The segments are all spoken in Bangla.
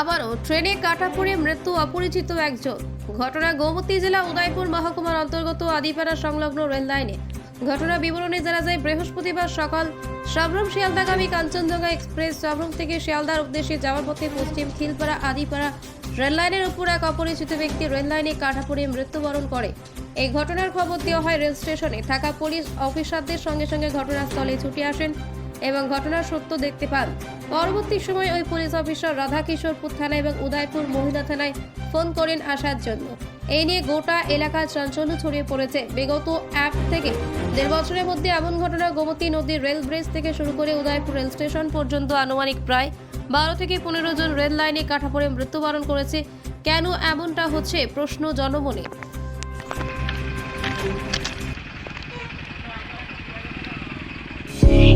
আবারও ট্রেনে কাটা পড়ে মৃত্যু অপরিচিত একজন। ঘটনা গোমতী জেলা উদয়পুর মহকুমার অন্তর্গত আদিপাড়া সংলগ্ন রেল লাইনে। ঘটনা বিবরণে জানা যায়, বৃহস্পতিবার সকাল সাবরুম শিয়ালদাগামী কাঞ্চনজঙ্ঘা এক্সপ্রেস সাবরুম থেকে শিয়ালদার উদ্দেশ্যে যাওয়ার পথে পশ্চিম খিলপাড়া আদিপাড়া রেল লাইনের উপর এক অপরিচিত ব্যক্তি রেল লাইনে কাটা পড়ে মৃত্যুবরণ করে। এই ঘটনার খবর দেওয়া হয় রেল স্টেশনে। থাকা পুলিশ অফিসারদের সঙ্গে সঙ্গে ঘটনাস্থলে ছুটে আসেন। এবং ঘটনার সত্য দেখতে পান। পরবর্তী সময় ওই পুলিশ অফিসার রাধাকিশোরপুর থানা এবং উদয়পুর মহিলা থানায় ফোন করেন আসার জন্য। এই নিয়ে গোটা এলাকার চাঞ্চল্য ছড়িয়ে পড়েছে। বিগত এক থেকে দেড় বছরের মধ্যে এমন ঘটনা, গোমতী নদীর রেল ব্রিজ থেকে শুরু করে উদয়পুর রেল স্টেশন পর্যন্ত আনুমানিক প্রায় বারো থেকে পনেরো জন রেল লাইনে কাটা পড়ে মৃত্যুবরণ করেছে। কেন এমনটা হচ্ছে? প্রশ্ন জনমনে।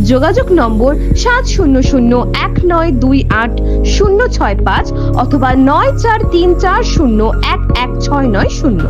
যোগাযোগ নম্বর সাত শূন্য শূন্য এক নয় দুই আট শূন্য ছয় পাঁচ অথবা নয় চার তিন চার শূন্য এক এক ছয় নয় শূন্য।